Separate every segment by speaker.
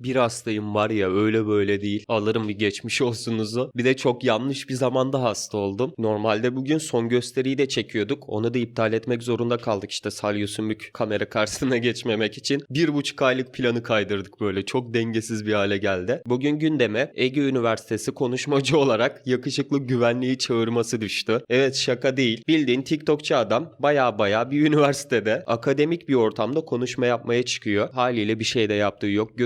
Speaker 1: Bir hastayım var ya öyle böyle değil. Alırım bir geçmiş olsunuzu. Bir de çok yanlış bir zamanda hasta oldum. Normalde bugün son gösteriyi de çekiyorduk. Onu da iptal etmek zorunda kaldık işte salya sümük kamera karşısına geçmemek için. Bir buçuk aylık planı kaydırdık böyle. Çok dengesiz bir hale geldi. Bugün gündeme Ege Üniversitesi konuşmacı olarak yakışıklı güvenliği çağırması düştü. Evet şaka değil. Bildiğin TikTokçu adam baya baya bir üniversitede akademik bir ortamda konuşma yapmaya çıkıyor. Haliyle bir şey de yaptığı yok.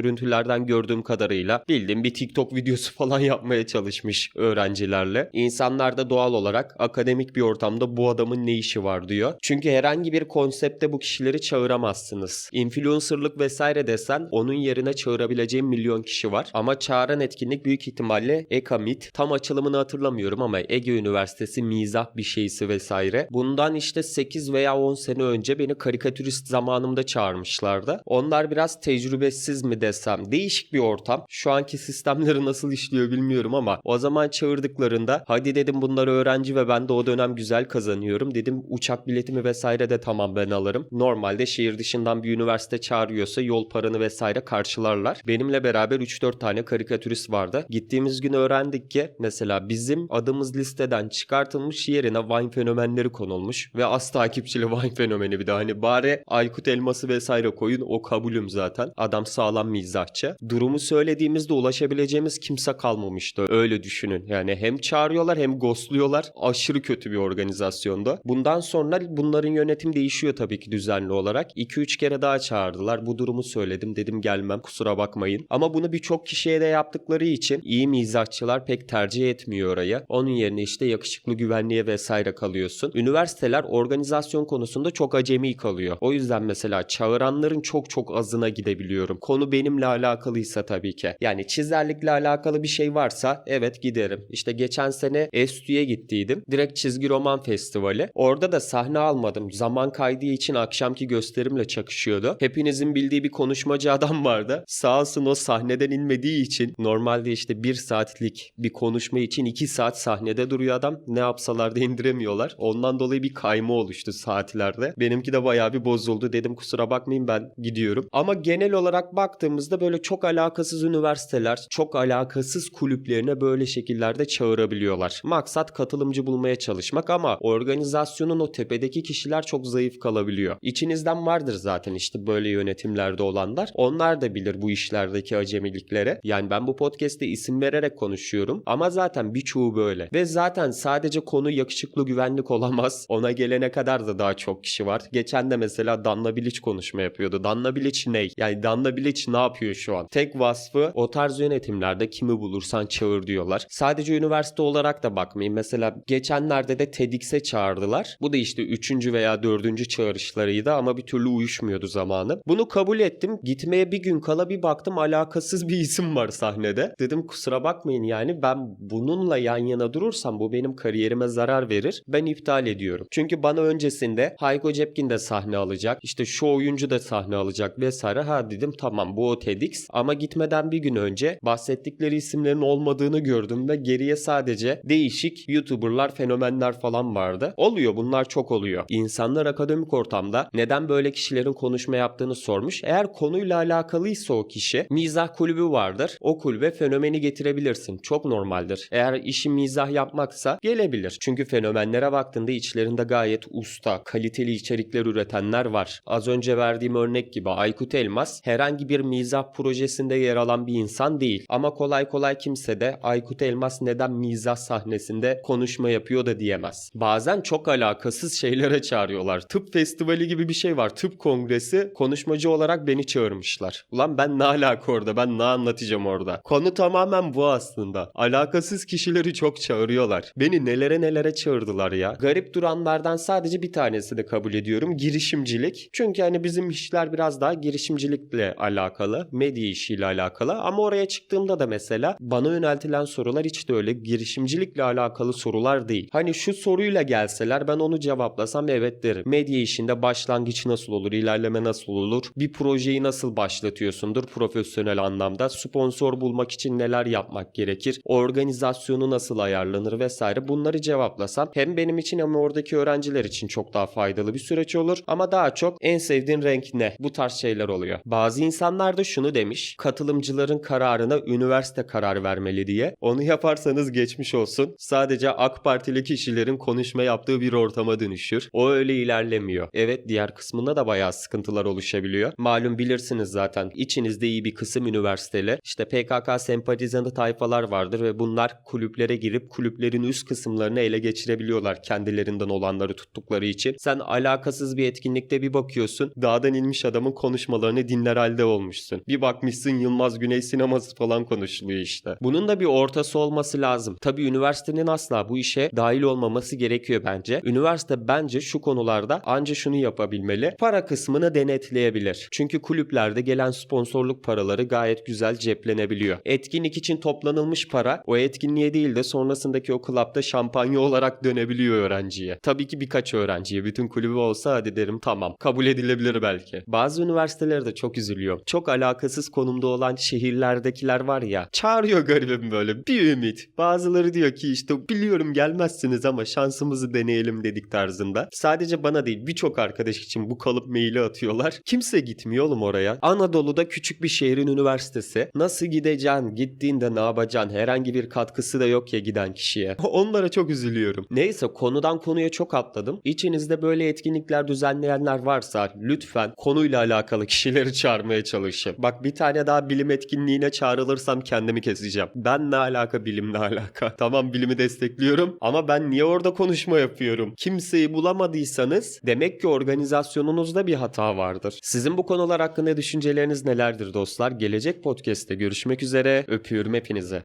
Speaker 1: Görüntülerden gördüğüm kadarıyla bildiğin bir TikTok videosu falan yapmaya çalışmış öğrencilerle. İnsanlar da doğal olarak akademik bir ortamda bu adamın ne işi var diyor. Çünkü herhangi bir konsepte bu kişileri çağıramazsınız. Influencerlık vesaire desen onun yerine çağırabileceğim milyon kişi var. Ama çağıran etkinlik büyük ihtimalle Ekamit. Tam açılımını hatırlamıyorum ama Ege Üniversitesi mizah bir şeysi vesaire. Bundan işte 8 veya 10 sene önce beni karikatürist zamanımda çağırmışlardı. Onlar biraz tecrübesiz mi desem değişik bir ortam. Şu anki sistemleri nasıl işliyor bilmiyorum ama o zaman çağırdıklarında hadi dedim bunlar öğrenci ve ben de o dönem güzel kazanıyorum. Dedim uçak biletimi vesaire de tamam ben alırım. Normalde şehir dışından bir üniversite çağırıyorsa yol paranı vesaire karşılarlar. Benimle beraber 3-4 tane karikatürist vardı. Gittiğimiz gün öğrendik ki mesela bizim adımız listeden çıkartılmış yerine Vine fenomenleri konulmuş ve az takipçili Vine fenomeni bir de hani bari Aykut Elması vesaire koyun o kabulüm zaten. Adam sağlam mizahçı. Durumu söylediğimizde ulaşabileceğimiz kimse kalmamıştı. Öyle düşünün. Yani hem çağırıyorlar hem ghostluyorlar. Aşırı kötü bir organizasyonda. Bundan sonra bunların yönetim değişiyor tabii ki düzenli olarak. 2-3 kere daha çağırdılar. Bu durumu söyledim. Dedim gelmem kusura bakmayın. Ama bunu birçok kişiye de yaptıkları için iyi mizahçılar pek tercih etmiyor orayı. Onun yerine işte yakışıklı güvenliğe vesaire kalıyorsun. Üniversiteler organizasyon konusunda çok acemi kalıyor. O yüzden mesela çağıranların çok çok azına gidebiliyorum. Konu benimle alakalıysa tabii ki. Yani çizerlikle alakalı bir şey varsa evet giderim. İşte geçen sene Estü'ye gittiydim. Direkt çizgi roman festivali. Orada da sahne almadım. Zaman kaydığı için akşamki gösterimle çakışıyordu. Hepinizin bildiği bir konuşmacı adam vardı. Sağ olsun o sahneden inmediği için normalde işte bir saatlik bir konuşma için iki saat sahnede duruyor adam. Ne yapsalar da indiremiyorlar. Ondan dolayı bir kayma oluştu saatlerde. Benimki de bayağı bir bozuldu. Dedim kusura bakmayın ben gidiyorum. Ama genel olarak baktığımızda böyle çok alakasız üniversiteler, çok alakasız kulüplerine böyle şekillerde çağırabiliyorlar. Maksat katılımcı bulmaya çalışmak ama organizasyonun o tepedeki kişiler çok zayıf kalabiliyor. İçinizden vardır zaten işte böyle yönetimlerde olanlar. Onlar da bilir bu işlerdeki acemiliklere. Yani ben bu podcast'te isim vererek konuşuyorum ama zaten birçoğu böyle. Ve zaten sadece konu yakışıklı güvenlik olamaz. Ona gelene kadar da daha çok kişi var. Geçen de mesela Danla Bilic konuşma yapıyordu. Danla Bilic ne? Yani Danla Bilic ne yapıyor şu an? Tek vasfı o tarz yönetimlerde kimi bulursan çağır diyorlar. Sadece üniversite olarak da bakmayın. Mesela geçenlerde de TEDx'e çağırdılar. Bu da işte 3. veya 4. çağrışlarıydı ama bir türlü uyuşmuyordu zamanı. Bunu kabul ettim. Gitmeye bir gün kala bir baktım alakasız bir isim var sahnede. Dedim kusura bakmayın yani ben bununla yan yana durursam bu benim kariyerime zarar verir. Ben iptal ediyorum. Çünkü bana öncesinde Hayko Cepkin de sahne alacak. İşte şu oyuncu da sahne alacak vesaire. Ha dedim tamam bu o TEDx. Ama gitmeden bir gün önce bahsettikleri isimlerin olmadığını gördüm ve geriye sadece değişik YouTuber'lar, fenomenler falan vardı. Oluyor bunlar çok oluyor. İnsanlar akademik ortamda neden böyle kişilerin konuşma yaptığını sormuş. Eğer konuyla alakalıysa o kişi mizah kulübü vardır. O kulübe fenomeni getirebilirsin. Çok normaldir. Eğer işi mizah yapmaksa gelebilir. Çünkü fenomenlere baktığında içlerinde gayet usta, kaliteli içerikler üretenler var. Az önce verdiğim örnek gibi Aykut Elmas herhangi bir mizah projesinde yer alan bir insan değil. Ama kolay kolay kimse de Aykut Elmas neden mizah sahnesinde konuşma yapıyor da diyemez. Bazen çok alakasız şeylere çağırıyorlar. Tıp festivali gibi bir şey var. Tıp kongresi konuşmacı olarak beni çağırmışlar. Ulan ben ne alaka orada? Ben ne anlatacağım orada? Konu tamamen bu aslında. Alakasız kişileri çok çağırıyorlar. Beni nelere nelere çağırdılar ya. Garip duranlardan sadece bir tanesini kabul ediyorum. Girişimcilik. Çünkü hani bizim işler biraz daha girişimcilikle alakalı. Medya işiyle alakalı. Ama oraya çıktığımda da mesela bana yöneltilen sorular hiç de öyle girişimcilikle alakalı sorular değil. Hani şu soruyla gelseler ben onu cevaplasam evet derim. Medya işinde başlangıç nasıl olur? ilerleme nasıl olur? Bir projeyi nasıl başlatıyorsundur profesyonel anlamda? Sponsor bulmak için neler yapmak gerekir? Organizasyonu nasıl ayarlanır vesaire bunları cevaplasam hem benim için hem oradaki öğrenciler için çok daha faydalı bir süreç olur ama daha çok en sevdiğin renk ne? Bu tarz şeyler oluyor. Bazı insanlar da şunu demiş. Katılımcıların kararına üniversite karar vermeli diye. Onu yaparsanız geçmiş olsun. Sadece AK Partili kişilerin konuşma yaptığı bir ortama dönüşür. O öyle ilerlemiyor. Evet diğer kısmında da bayağı sıkıntılar oluşabiliyor. Malum bilirsiniz zaten. İçinizde iyi bir kısım üniversiteli. İşte PKK sempatizanı tayfalar vardır ve bunlar kulüplere girip kulüplerin üst kısımlarını ele geçirebiliyorlar kendilerinden olanları tuttukları için. Sen alakasız bir etkinlikte bir bakıyorsun. Dağdan inmiş adamın konuşmalarını dinler halde olmuşsun. Bir bakmışsın Yılmaz Güney sineması falan konuşuluyor işte. Bunun da bir ortası olması lazım. Tabii üniversitenin asla bu işe dahil olmaması gerekiyor bence. Üniversite bence şu konularda anca şunu yapabilmeli. Para kısmını denetleyebilir. Çünkü kulüplerde gelen sponsorluk paraları gayet güzel ceplenebiliyor. Etkinlik için toplanılmış para o etkinliğe değil de sonrasındaki o klapta şampanya olarak dönebiliyor öğrenciye. Tabii ki birkaç öğrenciye. Bütün kulübü olsa hadi derim tamam. Kabul edilebilir belki. Bazı üniversiteler de çok üzülüyor. Çok alakasız konumda olan şehirlerdekiler var ya. Çağırıyor garibim böyle bir ümit. Bazıları diyor ki işte biliyorum gelmezsiniz ama şansımızı deneyelim dedik tarzında. Sadece bana değil birçok arkadaş için bu kalıp maili atıyorlar. Kimse gitmiyor oğlum oraya. Anadolu'da küçük bir şehrin üniversitesi. Nasıl gideceksin? Gittiğinde ne yapacaksın? Herhangi bir katkısı da yok ya giden kişiye. Onlara çok üzülüyorum. Neyse konudan konuya çok atladım. İçinizde böyle etkinlikler düzenleyenler varsa lütfen konuyla alakalı kişileri çağırmaya çalışın. Bak bir tane daha bilim etkinliğine çağrılırsam kendimi keseceğim. Ben ne alaka bilimle alaka? Tamam bilimi destekliyorum ama ben niye orada konuşma yapıyorum? Kimseyi bulamadıysanız demek ki organizasyonunuzda bir hata vardır. Sizin bu konular hakkında düşünceleriniz nelerdir dostlar? Gelecek podcast'te görüşmek üzere. Öpüyorum hepinize.